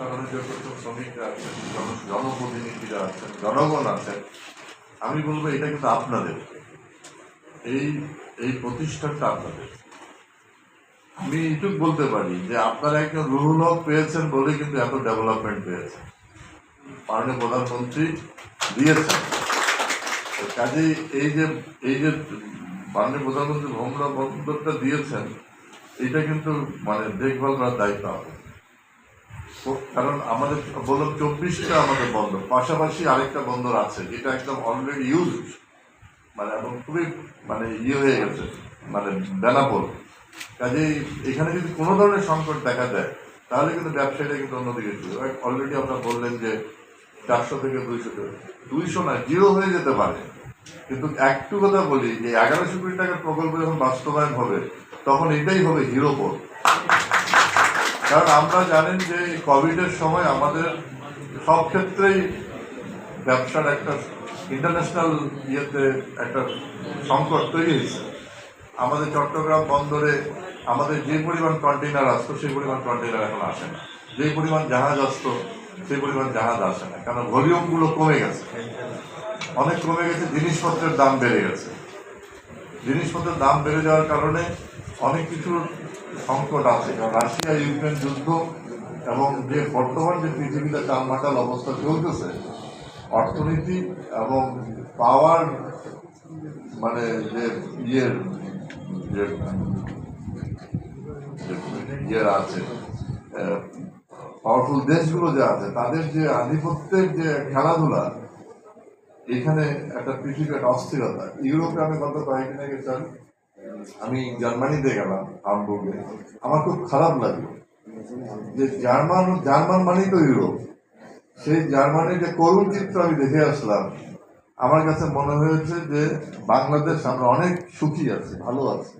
শ্রমিকরা আছেন জনপ্রতিনিধিরা আছেন, জনগণ আছেন, আমি বলব এটা কিন্তু আপনাদের। এই এই প্রতিষ্ঠানটা আপনাদের। আমি এইটুক বলতে পারি যে আপনারা একজন রুহুল পেয়েছেন বলে কিন্তু এত ডেভেলপমেন্ট পেয়েছেন। মাননীয় প্রধানমন্ত্রী দিয়েছেন। তো কাজেই এই যে এই যে মাননীয় প্রধানমন্ত্রী ভ্রমণ বন্দরটা দিয়েছেন, এটা কিন্তু মানে দেখভাল করার দায়িত্ব হবে কারণ আমাদের বললাম চব্বিশটা আমাদের বন্দর পাশাপাশি আরেকটা বন্দর আছে, যেটা একদম অলরেডি ইউজ মানে এবং খুবই মানে ইয়ে হয়ে গেছে মানে বেনাপোল। কাজেই এখানে যদি কোনো ধরনের সংকট দেখা দেয়, তাহলে কিন্তু ব্যবসায়ীরা কিন্তু অন্যদিকে অলরেডি আপনারা বললেন যে চারশো থেকে দুইশো দুইশো না, জিরো হয়ে যেতে পারে। কিন্তু একটু কথা বলি, যে এগারোশো কোটি টাকার প্রকল্প যখন বাস্তবায়ন হবে, তখন এটাই হবে হিরো পোর্ট কারণ আমরা জানেন যে কোভিডের সময় আমাদের সব ক্ষেত্রেই ব্যবসার একটা ইন্টারন্যাশনাল ইয়েতে একটা সংকট তৈরি হয়েছে। আমাদের চট্টগ্রাম বন্দরে আমাদের যে পরিমাণ কন্টেনার আসতো সেই পরিমাণ কন্টেনার এখন আসে না। যে পরিমাণ জাহাজ আসতো, সেই পরিমাণ জাহাজ আসে না। কারণ ভলিউমগুলো কমে গেছে। অনেক কমে গেছে, জিনিসপত্রের দাম বেড়ে গেছে। জিনিসপত্রের দাম বেড়ে যাওয়ার কারণে অনেক কিছুর সংকট আছে। কারণ রাশিয়া, ইউক্রেন যুদ্ধ এবং যে বর্তমান যে পৃথিবীতে চালমাটাল অবস্থা চলতেছে, অর্থনীতি এবং পাওয়ার মানে যে ইয়ের, যে যে ইয়ে আছে পাওয়ারফুল দেশগুলো যে আছে, তাদের যে আধিপত্যের যে খেলাধুলা, এখানে একটা পৃথিবীর একটা অস্থিরতা। ইউরোপে আমি গত কয়েকদিন আগে স্যার আমি জার্মানিতে গেলাম, হামবুর্গে। আমার খুব খারাপ লাগল। যে জার্মান জার্মান মানেই তো ইউরোপ। সেই জার্মানির যে করুণ চিত্র আমি দেখে আসলাম, আমার কাছে মনে হয়েছে যে বাংলাদেশ আমরা অনেক সুখী আছে, ভালো আছে।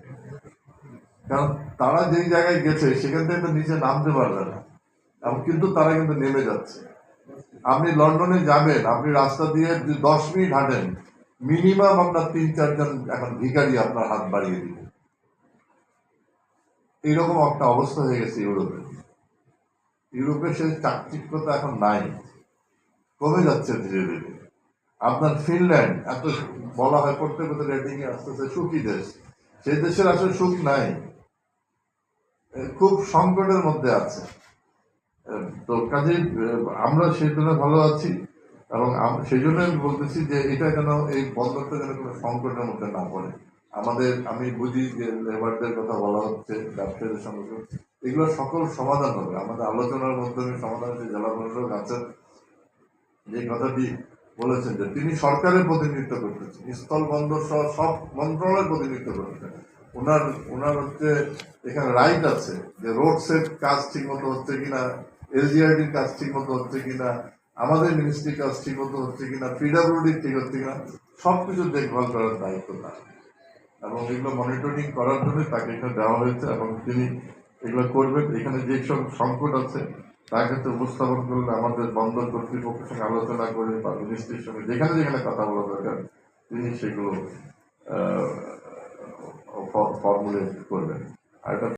কারণ তারা যেই জায়গায় গেছে, সেখান থেকে নিচে নামতে পারবে না। এবং কিন্তু তারা কিন্তু নেমে যাচ্ছে। আপনি লন্ডনে যাবেন, আপনি রাস্তা দিয়ে দশ মিনিট হাঁটেন মিনিমাম আপনার তিন চারজন এখন ভিখারি আপনার হাত বাড়িয়ে দিবে। এইরকম একটা অবস্থা হয়ে গেছে ইউরোপে। ইউরোপে সেই চাকচিক্যতা এখন নাই। কমে যাচ্ছে ধীরে ধীরে। আপনার ফিনল্যান্ড এত বলা হয় করতে করতে রেটিং এ আসতেছে সুখী দেশ। সেই দেশের আসলে সুখ নাই। খুব সংকটের মধ্যে আছে। তো কাজেই এ, আমরা সেই জন্য ভালো আছি। এবং সেই জন্য আমি বলতেছি যে এটা যেন এই বন্দরটা যেন কোনো সংকটের মধ্যে না পড়ে। আমাদের, আমি বুঝি যে লেবারদের কথা বলা হচ্ছে, ব্যবসায়ীদের সঙ্গে। এগুলো সকল সমাধান হবে। আমাদের আলোচনার মাধ্যমে সমাধান হচ্ছে জেলা প্রশাসক আছেন। যে কথাটি বলেছেন যে তিনি সরকারের প্রতিনিধিত্ব করতেছেন। স্থল বন্দর সহ সব মন্ত্রণালয়ের প্রতিনিধিত্ব করতেছেন। ওনার ওনার হচ্ছে এখানে রাইট আছে যে রোড সেট কাজ ঠিক মতো হচ্ছে কিনা, এলজিআরডির কাজ ঠিক মতো হচ্ছে কিনা আমাদের মিনিস্ট্রির কাজ ঠিক মতো হচ্ছে কিনা পিডাব্লিউডির ঠিক হচ্ছে কিনা সব কিছু দেখভাল করার দায়িত্ব তার। এবং এগুলো মনিটরিং করার জন্য তাকে এখানে দেওয়া হয়েছে এবং তিনি এগুলো করবেন। এখানে যেসব সংকট আছে, তার ক্ষেত্রে উপস্থাপন করলে আমাদের বন্দর কর্তৃপক্ষের সঙ্গে আলোচনা করে বা মিনিস্ট্রির সঙ্গে যেখানে যেখানে কথা বলা দরকার, তিনি সেগুলো ফর্মুলেট করবেন। আর